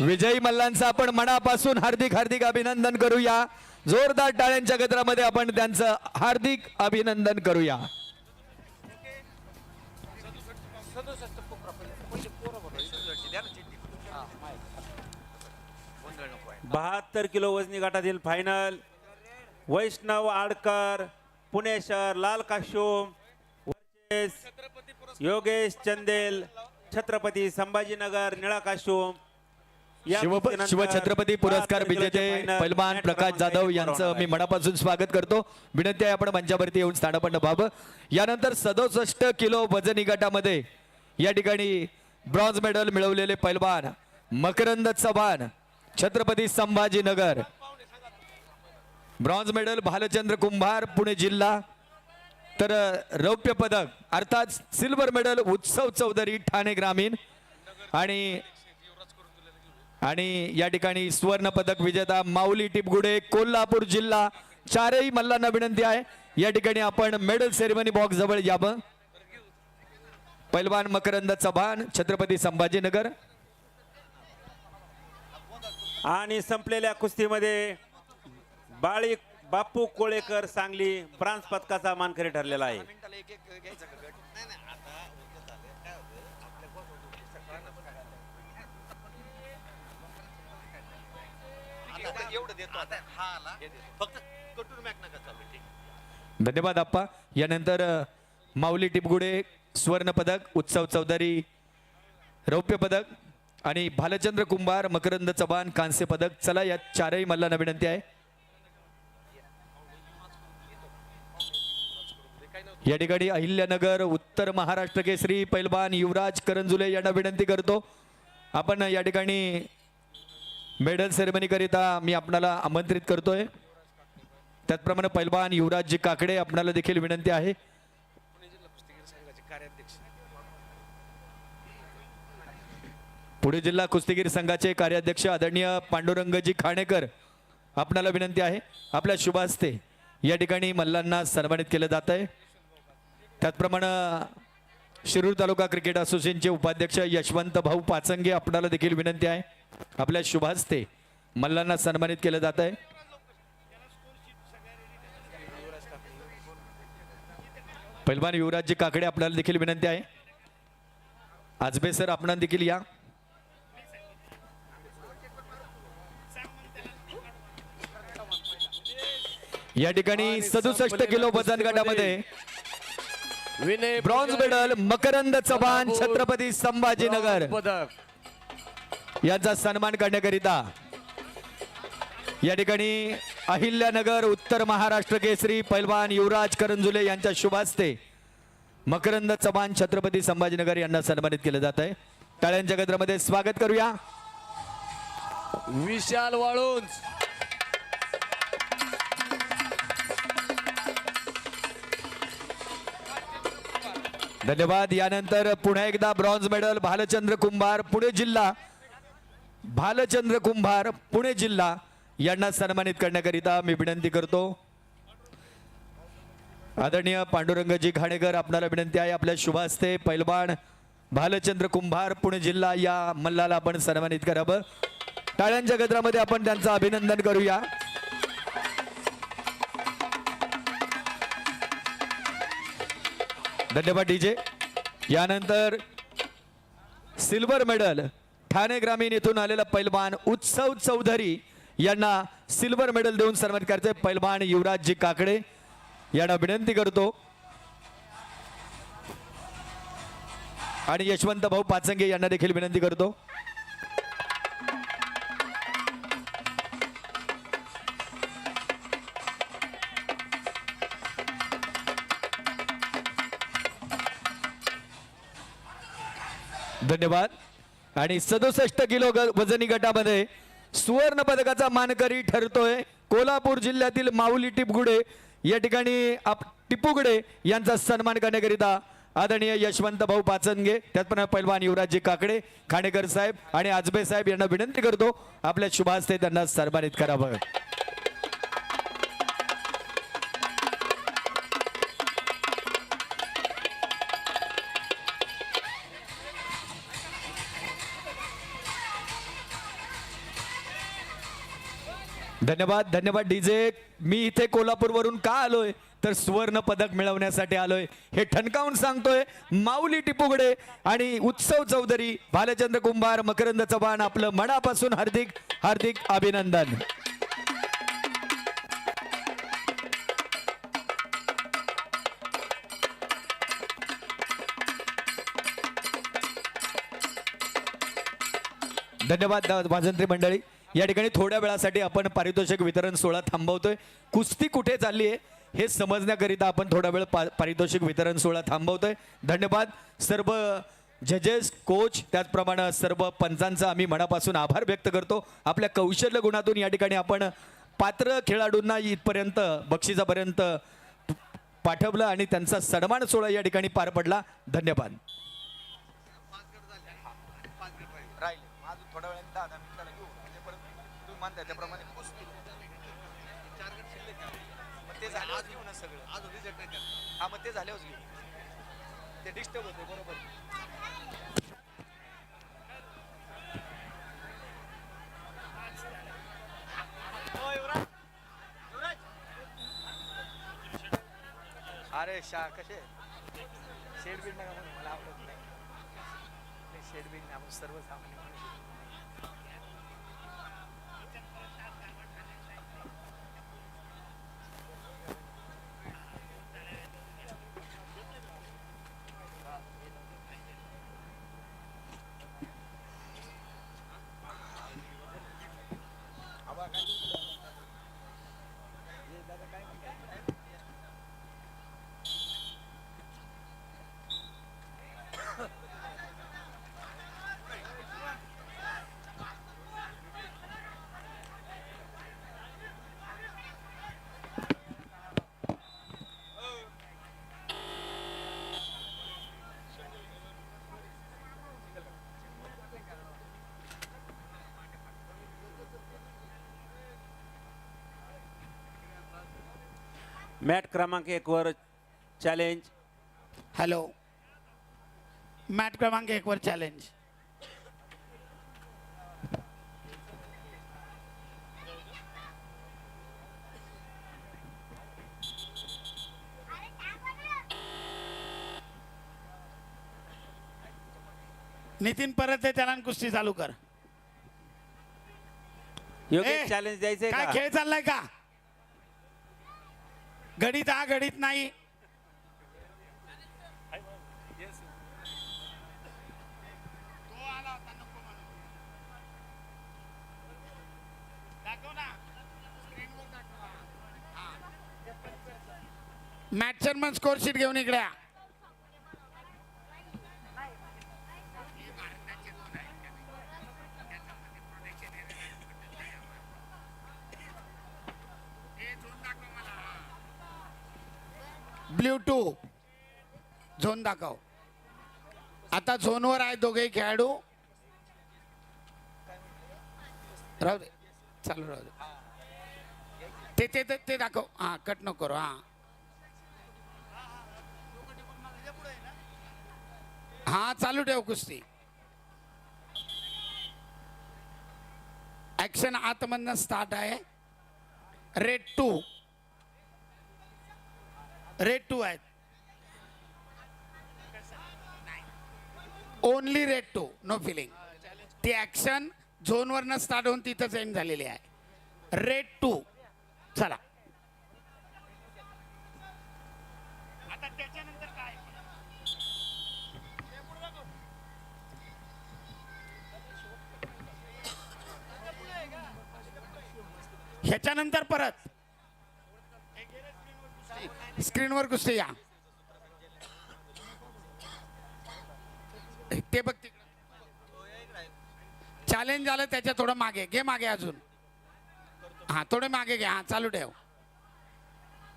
विजयी मल्लांचं आपण मनापासून हार्दिक हार्दिक अभिनंदन करूया. जोरदार टाळ्यांच्या गजरामध्ये आपण त्यांचं हार्दिक अभिनंदन करूया. बहात्तर किलो वजनी गटातील फायनल वैष्णव आडकर पुणे शहर लाल काश्यूम योगेश चंदेल छत्रपती संभाजीनगर निळा काश्यूम शिव शिवछत्रपती पुरस्कार 72 किलोचे विजेते पैलवान प्रकाश जाधव यांचं मी. मनापासून स्वागत करतो. विनंती आहे आपण मंचावरती येऊन स्थानपन्न व्हावं. यानंतर सदोसष्ट किलो वजनी गटामध्ये या ठिकाणी ब्रॉन्झ मेडल मिळवलेले पैलवान मकरंद चव्हाण छत्रपती संभाजीनगर. ब्रॉन्झ मेडल भालचंद्र कुंभार पुणे जिल्हा. तर रौप्य पदक अर्थात सिल्वर मेडल उत्सव चौधरी ठाणे ग्रामीण. आणि आणि या ठिकाणी सुवर्ण पदक विजेता माऊली टिपगुडे कोल्हापूर जिल्हा चारही मल्लांना विनंती आहे. या ठिकाणी आपण मेडल सेरेमनी बॉक्स जवळ यावं. पैलवान मकरंद चव्हाण छत्रपती संभाजीनगर. आणि संपलेल्या कुस्तीमध्ये बाळी बापू कोळेकर सांगली ब्रांज पदकाचा मानकरी ठरलेला आहे. एवढं देतो आता. हा आला. फक्त कटून मॅक नका चालू ठीक. धन्यवाद आप्पा. यानंतर अ, माऊली टिपगुडे सुवर्ण पदक उत्सव चौधरी रौप्य पदक आणि भालचंद्र कुंभार मकरंद चव्हाण कांस्य पदक. चला या चारही मल्लांना विनंती आहे. या ठिकाणी अहिल्यानगर उत्तर महाराष्ट्र केसरी पैलवान युवराज करंजुले यांना विनंती करतो. आपण या ठिकाणी मेडल सेरेमनी करिता मी आपणाला आमंत्रित करतोय. त्याचप्रमाणे पैलवान युवराजजी काकडे आपणाला देखील विनंती आहे. पुणे जिल्हा कुस्तीगीर संघाचे कार्याध्यक्ष आदरणीय पांडुरंगजी खाणेकर आपणाला विनंती आहे. आपल्या शुभ हस्ते या ठिकाणी मल्लांना सन्मानित केलं जात आहे त्याचप्रमाणे शिरूर तालुका क्रिकेट असोसिएशनचे उपाध्यक्ष यशवंत भाऊ पाचंगे आपणाला देखील विनंती आहे. आपल्या शुभ हस्ते मल्लांना सन्मानित केलं जात आहे. पैलवान युवराजजी काकडे आपल्याला देखील विनंती आहे. आजबे सर आपण देखील या. या ठिकाणी सदुसष्ट किलो वजन गटामध्ये विनय ब्रॉन्झ मेडल मकरंद चव्हाण छत्रपती संभाजीनगर. पदक. यांचा सन्मान करण्याकरिता या ठिकाणी अहिल्यानगर उत्तर महाराष्ट्र केसरी पैलवान युवराज करंजुले यांच्या शुभ हस्ते मकरंद चव्हाण छत्रपती संभाजीनगर यांना सन्मानित केलं जात आहे. टाळ्यांच्या गजरामध्ये स्वागत करूया. विशाल वाळुंज. धन्यवाद. यानंतर पुन्हा एकदा ब्रॉन्झ मेडल भालचंद्र कुंभार पुणे जिल्हा भालचंद्र कुंभार पुणे जिल्हा यांना सन्मानित करण्याकरिता मी विनंती करतो. आदरणीय पांडुरंगजी घाणेकर आपणाला विनंती आहे आपल्या शुभ हस्ते पैलवान भालचंद्र कुंभार पुणे जिल्हा या मल्लाला आपण सन्मानित करावं टाळ्यांच्या गजरामध्ये आपण त्यांचं अभिनंदन करूया. धन्यवाद डीजे. यानंतर सिल्वर मेडल ठाणे ग्रामीण येथून आलेला पैलवान उत्सव चौधरी यांना सिल्वर मेडल देऊन सन्मान करायचे पैलवान युवराजजी काकडे यांना विनंती करतो. आणि यशवंत भाऊ पाचंगे यांना देखील विनंती करतो. धन्यवाद. आणि सदुसष्ट किलो ग- वजनी गटामध्ये सुवर्ण पदकाचा मानकरी ठरतोय. कोल्हापूर जिल्ह्यातील माऊली टिपगुडे या ठिकाणी आप टिपुगडे यांचा सन्मान करण्याकरिता आदरणीय यशवंत भाऊ पाचनगे त्याचप्रमाणे पैलवान युवराजजी काकडे खाणेकर साहेब आणि आजबे साहेब यांना विनंती करतो आपल्या शुभास्ते त्यांना सन्मानित करावं. धन्यवाद धन्यवाद डीजे. मी इथे कोल्हापूरवरून का आलोय? तर सुवर्ण पदक मिळवण्यासाठी आलोय. हे ठणकावून सांगतोय माऊली टिपुगडे आणि उत्सव चौधरी भालचंद्र कुंभार मकरंद चव्हाण आपलं मनापासून हार्दिक हार्दिक अभिनंदन. धन्यवाद वाजंत्री मंडळी. या ठिकाणी थोड्या वेळासाठी आपण पारितोषिक वितरण सोहळा थांबवतोय. कुस्ती कुठे चालली आहे हे समजण्याकरिता आपण थोडा वेळ पा- पारितोषिक वितरण सोहळा थांबवतोय. धन्यवाद. सर्व जजेस कोच त्याचप्रमाणे सर्व पंचांचा आम्ही मनापासून आभार व्यक्त करतो. आपल्या कौशल्य गुणातून या ठिकाणी आपण पात्र खेळाडूंना इथपर्यंत बक्षिसापर्यंत पाठवलं आणि त्यांचा सन्मान सोहळा या ठिकाणी पार पडला. धन्यवाद. राहिले. थोड्या तुम्ही मानताय त्याप्रमाणे मग ते झाल्यावर घेऊ ना सगळं. अजून रिजेक्ट नाही केला. हा मग ते झाल्यावर घेऊ. ते डिस्टर्ब होते बरोबर. अरे शा कसे? शेड बीड नका म्हणून मला आवडत नाही. शेड बीड आपण सर्वसामान्य माणूस मॅट क्रमांक एक वर चॅलेंज हॅलो मॅट क्रमांक एक वर चॅलेंज नितीन परत आहे त्याला कुस्ती चालू कर. योग्य ए, चॅलेंज द्यायचंय काय का? खेळ चाललाय का? घडीत हा घडीत नाही. मॅचर मग स्कोर शीट घेऊन इकड्या झोन दाखव. आता झोनवर आहे दोघेही खेळाडू. राहू दे. चालू राहू दे. ते ते ते- ते दाखव. हा कट नको करू. हा. हा चालू ठेव कुस्ती. ऍक्शन आतमधनं स्टार्ट आहे. रेड टू रेड टू आहेत. Only red two no filling ती ऍक्शन झोनवरनं स्टार्ट होऊन तिथंच एंड झालेली आहे. रेड टू चला. ह्याच्यानंतर परत. स्क्रीनवर कुस्ती या ते बघ चॅलेंज झालं त्याच्या थोडं मागे. घे मागे अजून. हा थोडे मागे घे. हा चालू ठेव.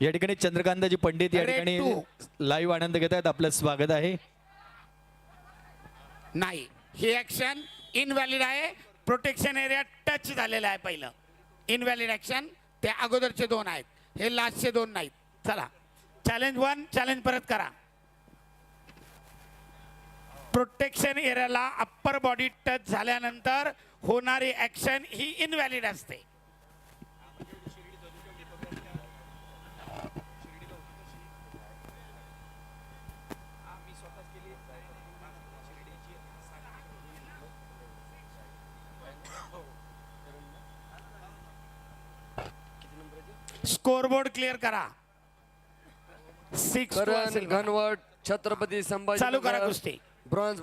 या ठिकाणी चंद्रकांतजी पंडित या ठिकाणी. लाईव्ह आनंद घेत आहेत. आपलं स्वागत आहे. नाही. ही ऍक्शन इनव्हॅलिड आहे. प्रोटेक्शन एरिया टच झालेला आहे पहिलं. इनव्हॅलिड ऍक्शन ते अगोदरचे दोन आहेत. हे लास्टचे दोन नाहीत. चला. चॅलेंज वन चॅलेंज परत करा. प्रोटेक्शन एरियाला अप्पर बॉडी टच झाल्यानंतर होणारी ॲक्शन ही इनव्हॅलिड असते. स्कोरबोर्ड क्लिअर करा. सिक्स घनवट छत्रपती संभाजी चालू करा कुस्ती. ब्रॉन्झ